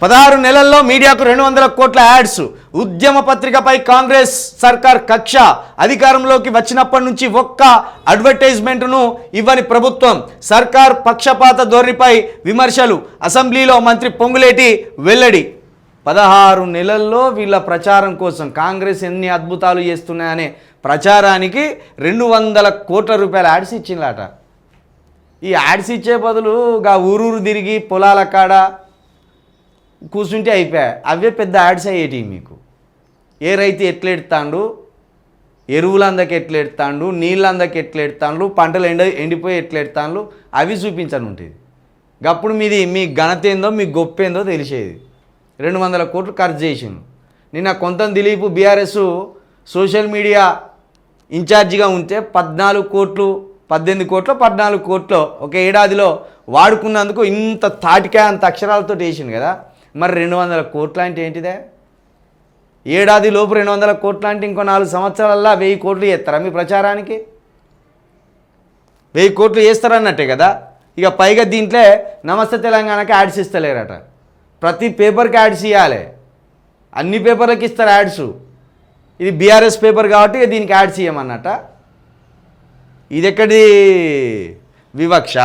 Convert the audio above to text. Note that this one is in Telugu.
పదహారు నెలల్లో మీడియాకు రెండు వందల కోట్ల యాడ్స్. ఉద్యమ పత్రికపై కాంగ్రెస్ సర్కార్ కక్ష. అధికారంలోకి వచ్చినప్పటి నుంచి ఒక్క అడ్వర్టైజ్మెంట్ను ఇవ్వని ప్రభుత్వం. సర్కార్ పక్షపాత ధోరణిపై విమర్శలు. అసెంబ్లీలో మంత్రి పొంగులేటి వెల్లడి. పదహారు నెలల్లో వీళ్ళ ప్రచారం కోసం కాంగ్రెస్ ఎన్ని అద్భుతాలు చేస్తున్నాయనే ప్రచారానికి రెండు వందల కోట్ల రూపాయల యాడ్స్ ఇచ్చిందట ఈ యాడ్స్ ఇచ్చే బదులు గా ఊరూరు తిరిగి పొలాల కాడ కూర్చుంటే అయిపోయా. అవే పెద్ద యాడ్స్ అయ్యేటివి మీకు. ఏ రైతు ఎట్లా ఎడతాండు? ఎరువులు అందకి ఎట్లా నీళ్ళు అందకి ఎట్లా పంటలు ఎండ ఎండిపోయి ఎట్లా అవి చూపించను ఉంటుంది అప్పుడు మీది మీ ఘనత ఏందో మీ గొప్ప ఏందో తెలిసేది. రెండు వందల కోట్లు ఖర్చు చేసిండు. నిన్న కొంత దిలీప్ బీఆర్ఎస్ సోషల్ మీడియా ఇన్ఛార్జిగా ఉంటే పద్నాలుగు కోట్లు పద్దెనిమిది కోట్లు పద్నాలుగు కోట్లు ఒక ఏడాదిలో వాడుకున్నందుకు ఇంత తాటికాయ అంత అక్షరాలతో వేసిండు కదా. మరి రెండు వందల కోట్లు అంటే ఏంటిదే? ఏడాది లోపు రెండు వందల కోట్లు అంటే ఇంకో నాలుగు సంవత్సరాలల్లా వెయ్యి కోట్లు చేస్తారా మీ ప్రచారానికి? వెయ్యి కోట్లు వేస్తారన్నట్టే కదా? ఇక పైగా దీంట్లో నమస్తే తెలంగాణకి యాడ్స్ ఇస్తలేరట. ప్రతి పేపర్కి యాడ్స్ ఇవ్వాలి అన్ని పేపర్లకి ఇస్తారు యాడ్స్. ఇది బీఆర్ఎస్ పేపర్ కాబట్టి దీనికి యాడ్స్ ఇవ్వమన్నట ఇది ఎక్కడి వివక్ష?